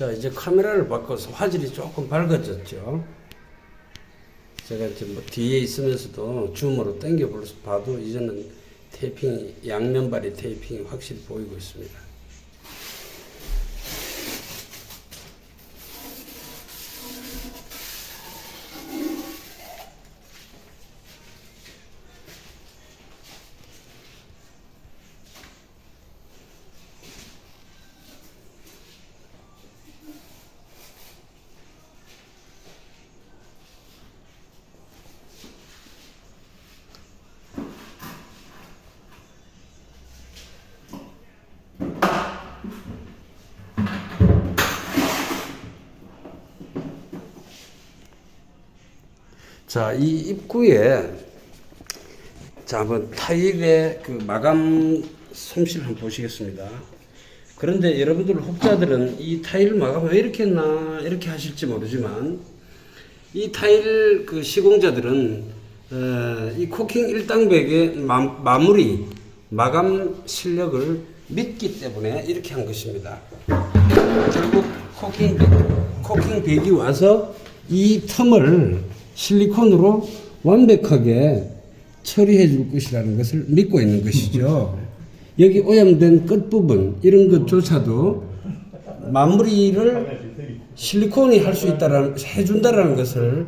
자, 이제 카메라를 바꿔서 화질이 조금 밝아졌죠. 제가 이제 뭐 뒤에 있으면서도 줌으로 당겨 봐도 이제는 테이핑, 양면발이 테이핑이 확실히 보이고 있습니다. 자, 이 입구에 자, 한번 타일의 그 마감 솜씨를 한번 보시겠습니다. 그런데 여러분들 혹자들은 이 타일 마감 왜 이렇게 했나 이렇게 하실지 모르지만 이 타일 그 시공자들은 어, 이 코킹 1단백의 마, 마무리 마감 실력을 믿기 때문에 이렇게 한 것입니다. 결국 코킹 코킹 백이 와서 이 틈을 실리콘으로 완벽하게 처리해 줄 것이라는 것을 믿고 있는 것이죠. 여기 오염된 끝부분 이런 것조차도 마무리를 실리콘이 할 수 있다라는 해준다라는 것을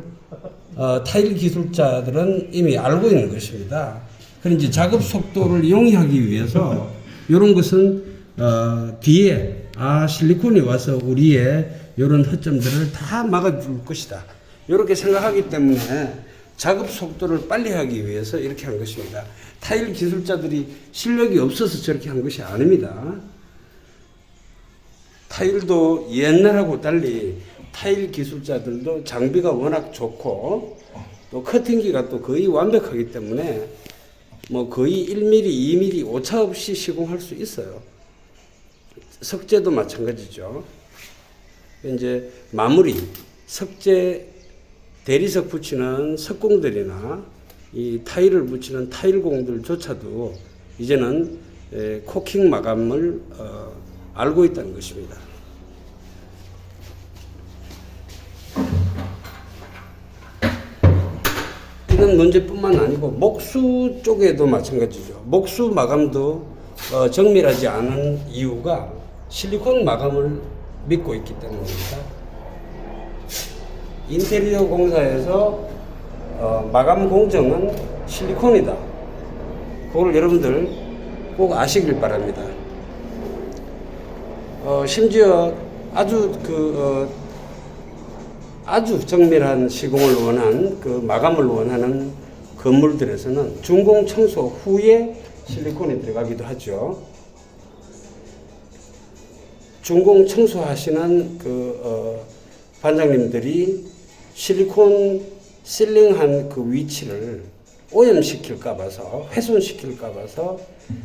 어, 타일 기술자들은 이미 알고 있는 것입니다. 그런 이제 작업 속도를 용이하기 위해서 이런 것은 어, 뒤에 아 실리콘이 와서 우리의 이런 허점들을 다 막아줄 것이다. 이렇게 생각하기 때문에 작업 속도를 빨리 하기 위해서 이렇게 한 것입니다. 타일 기술자들이 실력이 없어서 저렇게 한 것이 아닙니다. 타일도 옛날하고 달리 타일 기술자들도 장비가 워낙 좋고 또 커팅기가 또 거의 완벽하기 때문에 뭐 거의 1mm, 2mm 오차 없이 시공할 수 있어요. 석재도 마찬가지죠. 이제 마무리, 석재 대리석 붙이는 석공들이나 이 타일을 붙이는 타일공들조차도 이제는 에, 코킹 마감을 어, 알고 있다는 것입니다. 이런 문제뿐만 아니고 목수 쪽에도 마찬가지죠. 목수 마감도 어, 정밀하지 않은 이유가 실리콘 마감을 믿고 있기 때문입니다. 인테리어 공사에서 어, 마감 공정은 실리콘이다. 그걸 여러분들 꼭 아시길 바랍니다. 어, 심지어 아주 그 어, 아주 정밀한 시공을 원한 그 마감을 원하는 건물들에서는 준공 청소 후에 실리콘이 들어가기도 하죠. 준공 청소하시는 그 어, 반장님들이 실리콘 실링한 그 위치를 오염시킬까 봐서 훼손시킬까 봐서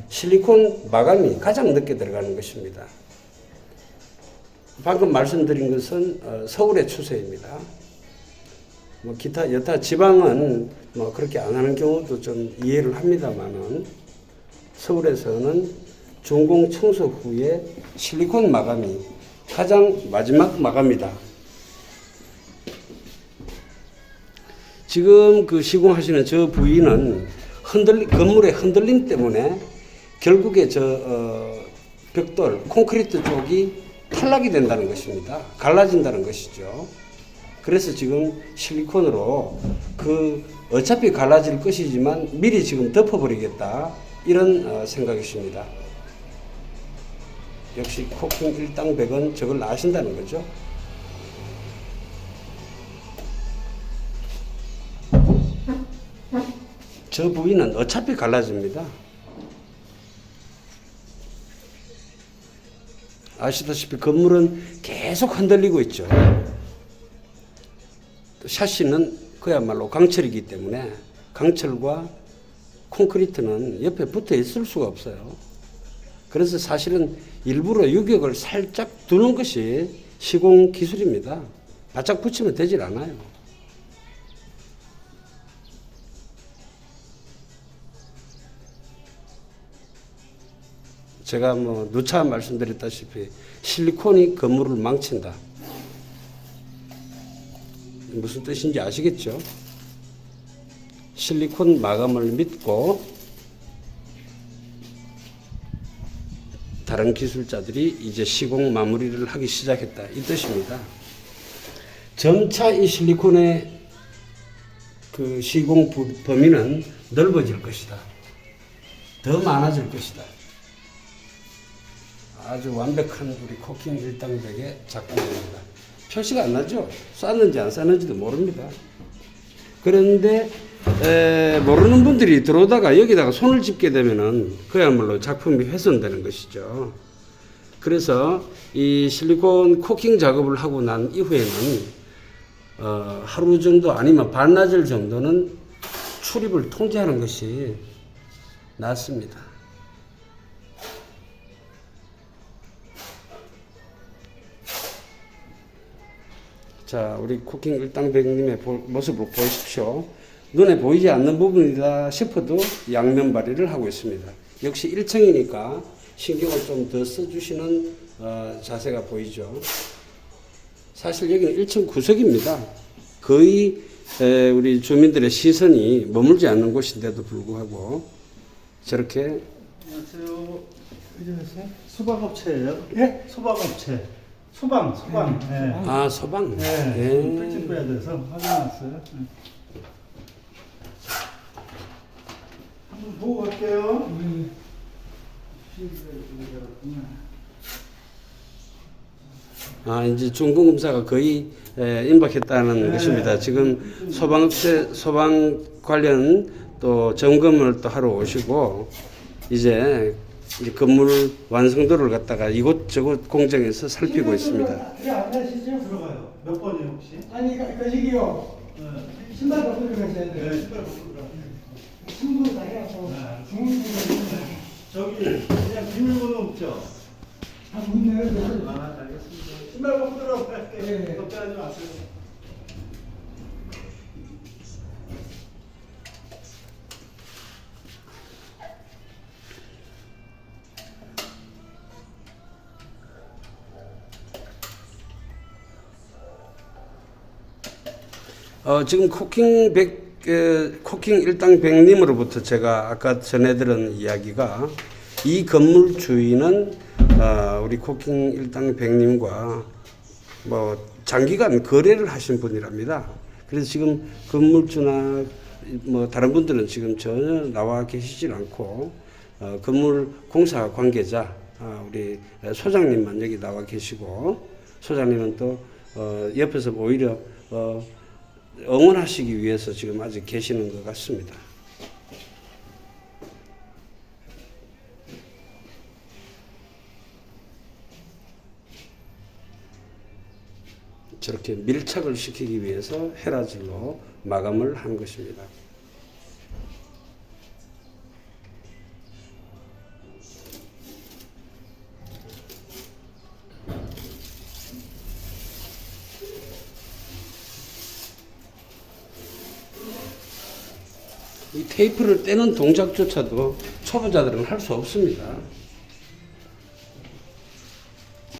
실리콘 마감이 가장 늦게 들어가는 것입니다. 방금 말씀드린 것은 어, 서울의 추세입니다. 뭐 기타 여타 지방은 뭐 그렇게 안 하는 경우도 좀 이해를 합니다만은 서울에서는 준공 청소 후에 실리콘 마감이 가장 마지막 마감이다. 지금 그 시공하시는 저 부위는 흔들림, 건물의 흔들림 때문에 결국에 저 어, 벽돌, 콘크리트 쪽이 탈락이 된다는 것입니다. 갈라진다는 것이죠. 그래서 지금 실리콘으로 그 어차피 갈라질 것이지만 미리 지금 덮어버리겠다 이런 어, 생각이십니다. 역시 코킹 일당백은 저걸 아신다는 거죠. 저 부위는 어차피 갈라집니다. 아시다시피 건물은 계속 흔들리고 있죠. 또 샤시는 그야말로 강철이기 때문에 강철과 콘크리트는 옆에 붙어 있을 수가 없어요. 그래서 사실은 일부러 유격을 살짝 두는 것이 시공 기술입니다. 바짝 붙이면 되질 않아요. 제가 뭐 누차 말씀드렸다시피 실리콘이 건물을 망친다. 무슨 뜻인지 아시겠죠? 실리콘 마감을 믿고 다른 기술자들이 이제 시공 마무리를 하기 시작했다. 이 뜻입니다. 점차 이 실리콘의 그 시공 부- 범위는 넓어질 것이다. 더 많아질 것이다. 아주 완벽한 우리 코킹 일당백의 작품입니다. 표시가 안 나죠? 쌌는지 안 쌌는지도 모릅니다. 그런데 에, 모르는 분들이 들어오다가 여기다가 손을 짚게 되면은 그야말로 작품이 훼손되는 것이죠. 그래서 이 실리콘 코킹 작업을 하고 난 이후에는 어, 하루 정도 아니면 반나절 정도는 출입을 통제하는 것이 낫습니다. 자, 우리 쿠킹 일당백님의 보- 모습을 보십시오. 눈에 보이지 않는 부분이다 싶어도 양면 발휘를 하고 있습니다. 역시 1층이니까 신경을 좀 더 써주시는 어, 자세가 보이죠. 사실 여기는 1층 구석입니다. 거의 에, 우리 주민들의 시선이 머물지 않는 곳인데도 불구하고 저렇게 안녕하세요. 소방업체예요? 예? 소방업체. 소방, 소방. 예. 아 소방 네. 예. 필집 빼야 돼서 확인 왔어요. 예. 한번 보고 갈게요. 아 이제 중공 검사가 거의 에, 임박했다는 네. 것입니다. 지금 소방업체 소방 관련 또 점검을 또 하러 오시고 이제 이 건물 완성도를 갖다가 이곳저곳 공장에서 살피고 있습니다. 안 가시죠? 들어가요. 몇 번이에요 혹시? 아니 그- 거시기요 네. 신발 벗고 들어가셔야 네, 돼요 신발 벗고 들어가요. 친구 다 해갖고 네. 중국분들 저기 그냥 비밀번호 없죠? 다 묻네요 아, 알겠습니다. 신발 벗고 들어갈게요. 네. 걱정하지 마세요. 어, 지금 코킹 백 에, 코킹 일당 백님으로부터 제가 아까 전해드린 이야기가 이 건물 주인은 어, 우리 코킹 일당 백님과 뭐 장기간 거래를 하신 분이랍니다. 그래서 지금 건물주나 뭐 다른 분들은 지금 전혀 나와 계시질 않고 어, 건물 공사 관계자 아, 우리 소장님만 여기 나와 계시고 소장님은 또 어, 옆에서 오히려 어, 응원하시기 위해서 지금 아직 계시는 것 같습니다. 저렇게 밀착을 시키기 위해서 헤라질로 마감을 한 것입니다. 테이프를 떼는 동작조차도 초보자들은 할 수 없습니다.